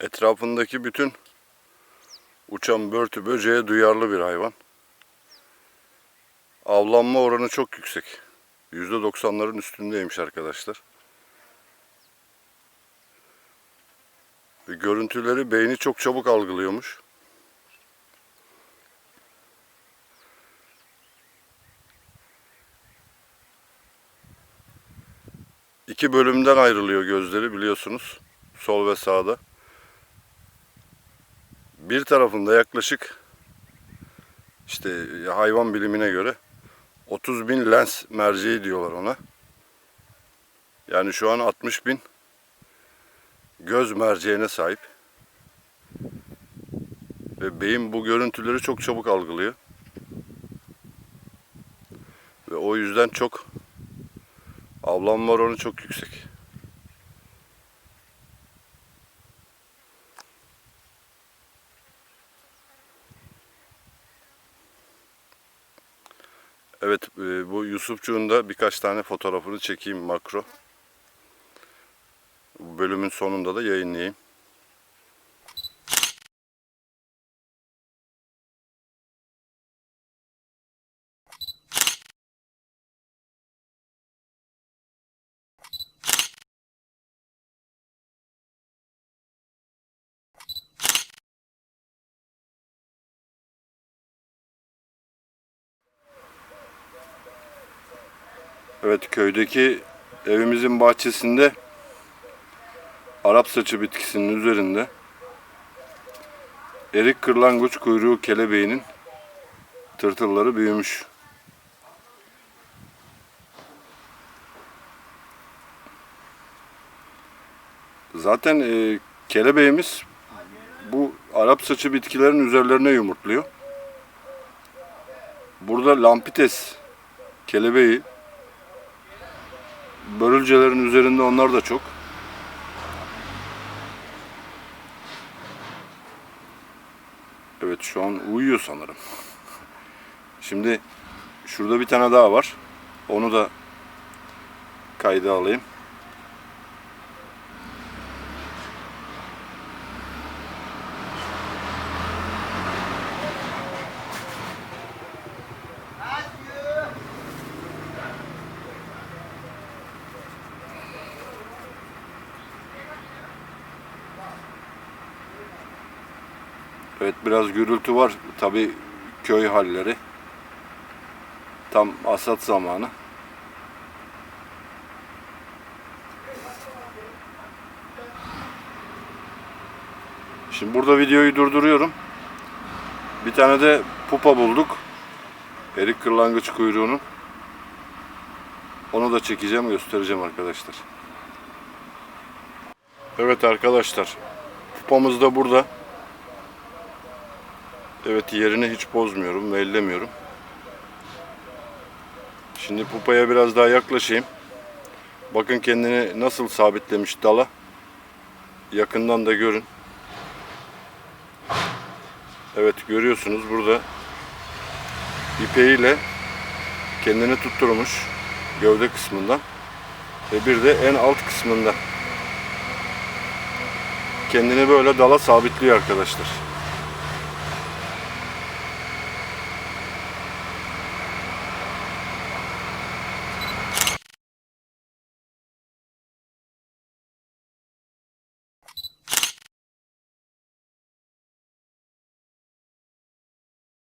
Etrafındaki bütün uçan börtü böceğe duyarlı bir hayvan. Avlanma oranı çok yüksek. %90'ların üstündeymiş arkadaşlar. Ve görüntüleri beyni çok çabuk algılıyormuş. İki bölümden ayrılıyor gözleri biliyorsunuz. Sol ve sağda. Bir tarafında yaklaşık işte hayvan bilimine göre 30 bin lens merceği diyorlar ona. Yani şu an 60 bin göz merceğine sahip. Ve beyin bu görüntüleri çok çabuk algılıyor. Ve o yüzden çok avlanma oranı çok yüksek. Evet e, bu Yusufçuğun da birkaç tane fotoğrafını çekeyim makro. Bu bölümün sonunda da yayınlayayım. Evet köydeki evimizin bahçesinde Arap saçı bitkisinin üzerinde erik kırlangıç kuyruğu kelebeğinin tırtılları büyümüş. Zaten e, kelebeğimiz bu Arap saçı bitkilerin üzerlerine yumurtluyor. Burada lampites kelebeği börülcelerin üzerinde onlar da çok. Evet şu an uyuyor sanırım. Şimdi şurada bir tane daha var. Onu da kayda alayım. Evet biraz gürültü var. Tabi köy halleri. Tam asat zamanı. Şimdi burada videoyu durduruyorum. Bir tane de pupa bulduk. Erik kırlangıç kuyruğunun. Onu da çekeceğim, göstereceğim arkadaşlar. Evet arkadaşlar. Pupamız da burada. Evet yerini hiç bozmuyorum ve ellemiyorum. Şimdi pupaya biraz daha yaklaşayım. Bakın kendini nasıl sabitlemiş dala. Yakından da görün. Evet görüyorsunuz burada ipeğiyle kendini tutturmuş gövde kısmından ve bir de en alt kısmında kendini böyle dala sabitliyor arkadaşlar.